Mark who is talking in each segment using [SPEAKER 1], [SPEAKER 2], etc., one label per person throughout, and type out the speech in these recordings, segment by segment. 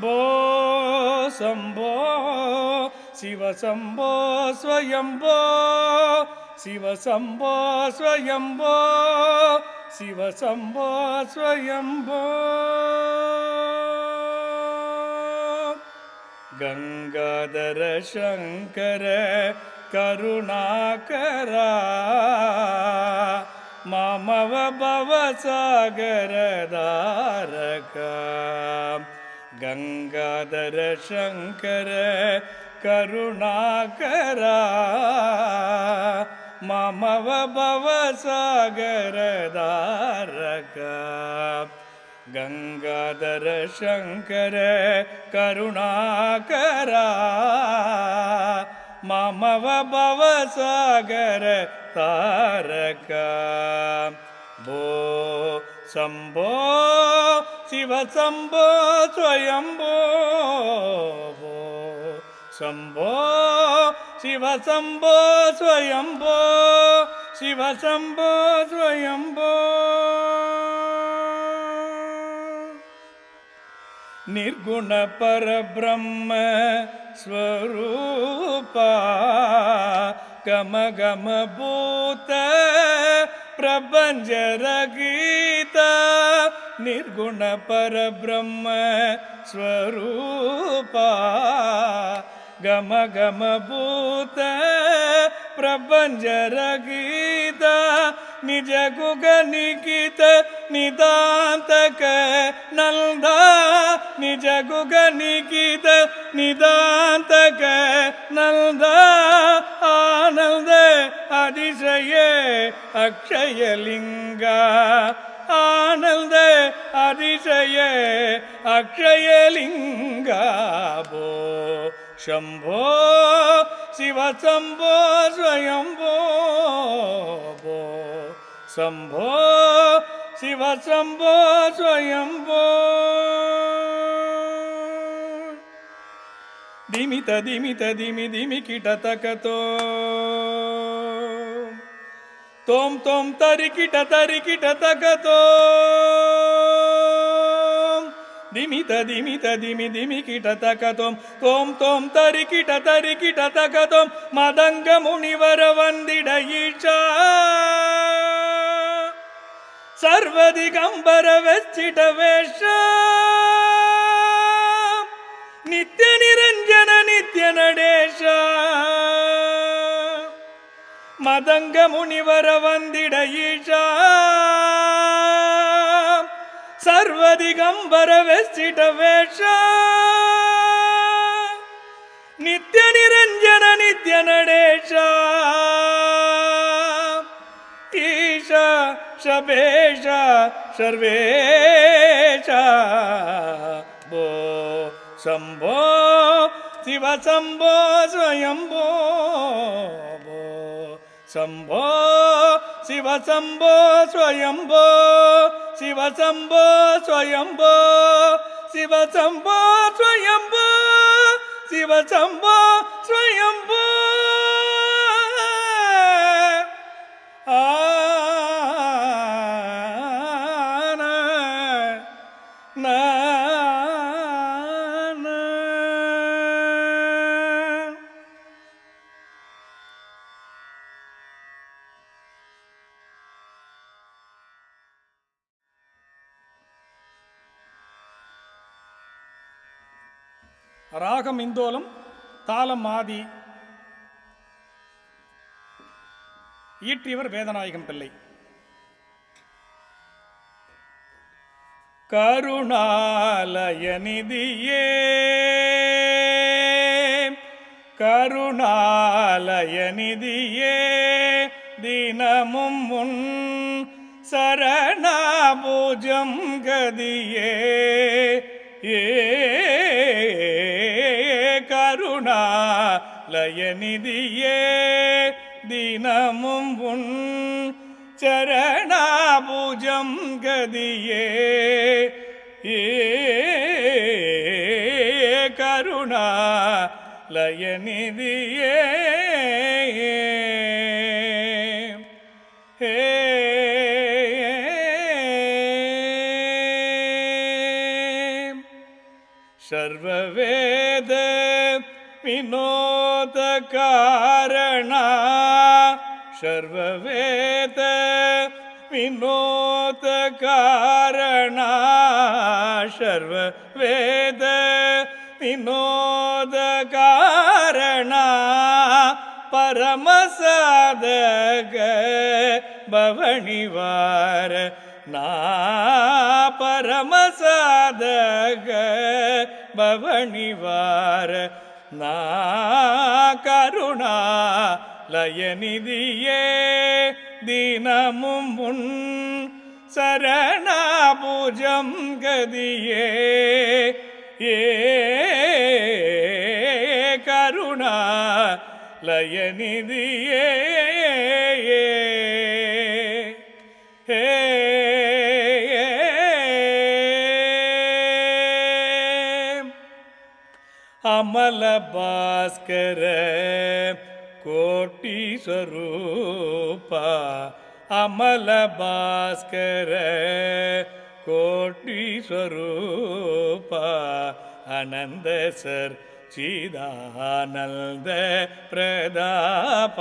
[SPEAKER 1] भो शम्भो शिवशम्भो स्वयम्भो शिवशम्भो स्वयम्भो शिवशम्भो स्वयम्भो गङ्गाधर शङ्कर करुणाकरा मामव भवसागरदारक கங்காதர சங்கர கருணாகரா மமவ பவசாகரதாரக கங்காதர சங்கர கருணாகரா மமவ பவசாகர தாரக. போ சம்போ ಶಿವಸಂಭೋ ಸ್ವಯಂಭೋ ಶಂಭೋ ಶಿವಸಂಭೋ ಸ್ವಯಂಭೋ ಶಿವಸಂಭೋ ಸ್ವಯಂಭೋ ನಿರ್ಗುಣ ಪರಬ್ರಹ್ಮ ಸ್ವರೂಪ ಗಮ ಗಮ ಭೂತ ಪ್ರಪಂಚ ರಗೀ ನಿರ್ಗುಣ ಪರಬ್ರಹ್ಮ ಸ್ವರೂಪ ಗಮ ಗಮ ಭೂತ ಪ್ರಪಂಚರಗೀತ ನಿಜ ಗುಗ ನಿಗೀತ ನಿದಾಂತಕ ನಂದ ನಿಜ ಗುಗ ನಿಗೀತ ನಿದಾಂತಕ ನಂದ ಆನಂದ ಅತಿಶಯ ಅಕ್ಷಯಲಿಂಗ ആനന്ദ അതിശയ അക്ഷയലിംഗാഭോ ശംഭോ ശിവശംഭോ സ്വയംഭോ ശംഭോ ശിവശംഭോ സ്വയംഭോ. ದಿಮಿತ ದಿಮಿತ ದಿಮಿ ದಿಮಿ ಕಿಟತಕತೋ தோம் தோம் தரிக்கிட தரிக்கிட தகதோ ದಿಮಿತ ದಿಮಿತ ದಿಮಿ ದಿಮಿ ಕಿಟ ತಕತೋಂ ತೋಂ ತೋಂ ತರಿ ಕಿಟ ತರಿ ಕಿಟ ತಕತೋಂ ಮದಂಗ ಮುನಿವರ ವಂದಿಡ ಈಶ ಸರ್ವದಿ ಕಂಬರ ವೆಚ್ಚಿಟ ವೇಷ ನಿತ್ಯ ನಿರಂಜನ ನಿತ್ಯ ನಡೆ ஆதங்க முனிவர வந்திட ஈஷா. சர்வதிகம்பர வெச்சிட வேஷா. நித்ய நிரஞ்சன நித்ய நடேஷா. ஈஷா ஷபேஷா சர்வேஷா. போ சம்போ சிவசம்போ ஸ்வயம்போ. शम्भो शिवशम्भो स्वयम्भो शिवशम्भो स्वयम्भो शिवशम्भो स्वयम्भो शिवशम्भो स्वयम्भो ராகம் இந்தோலம் தாளம் ஆதி. ஈற்றியவர் வேதநாயகம் பிள்ளை. கருணாலயநிதியே கருணாலயநிதியே தினமும் முன் சரணாபூஜம் கதியே. ஏ கருணாலயநிதியே தினமும் உன் சரணாபுஜம் கதியே ஏ கருணாலயநிதியே சர்வவே வினோத காரண சர்வவேத வினோத காரண சர்வவேத வினோத காரண பரமசாதக பவனிவார நா பரமசாதக பவனிவார. ना கருணா லயநிதியே தினமும் உன் சரணாபூஜம் கதியே. ஏ கருணா லயநிதியே. ಭಾಸ್ಕರ ಕೋಟಿ ಸ್ವರೂಪ ಅಮಲ ಭಾಸ್ಕರ ಕೋಟಿ ಸ್ವರೂಪ ಆನಂದ ಸರ್ ಚಿದಾನಂದ ಪ್ರದಾಪ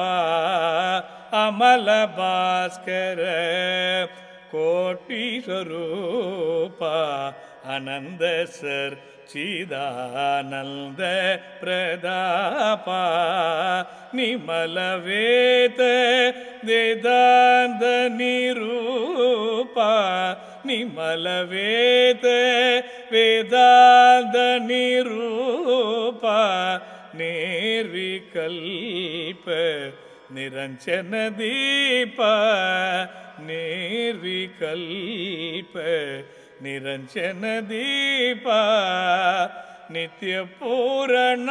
[SPEAKER 1] ಅಮಲ ಭಾಸ್ಕರ ಕೋಟಿ ಸ್ವರೂಪ ಆನಂದ ಸರ್ चिदानन्द प्रदापा निमलवेत वेदान्तनिरूपा निमलवेत वेदान्तनिरूपा निर्विकल्प निरञ्जनदीप निर्विकल्प ನಿರಂಜನ ದೀಪ ನಿರ್ವಿಕಲ್ಪ ನಿರಂಜನ ದೀಪ ನಿತ್ಯ ಪೂರಣ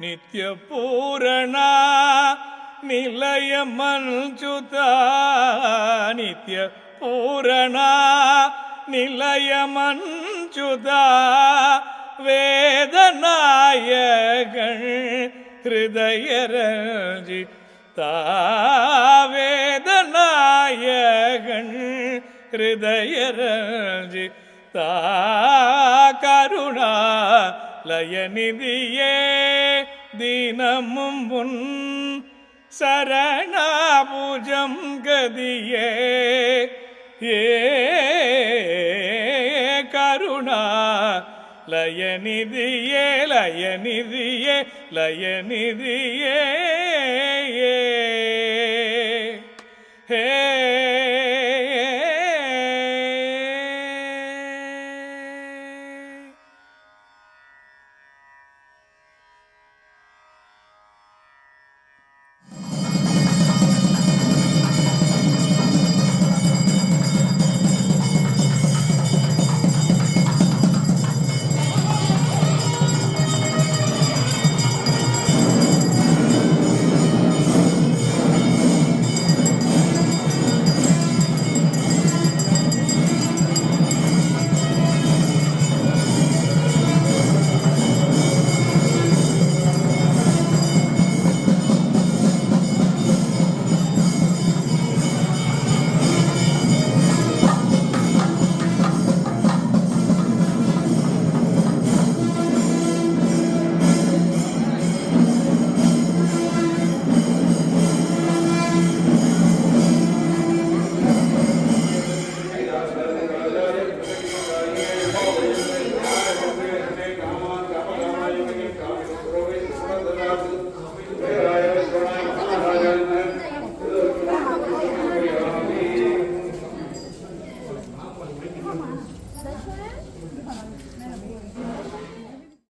[SPEAKER 1] ನಿತ್ಯ ಪೂರಣ ನಿಲಯ ಮಂಜುತ ನಿತ್ಯ பூரணா நிலையமஞ்சுதா வேதநாயகன் ஹிருதயரஞ்சி தாவேதநாயகன் ஹிருதயரஞ்சி தா கருணா லயநிதியே தினமும் புன் சரணாபுஜம் கதியே. ஏ கருணா லயநிதியே லயநிதியே லயநிதியே. ஏ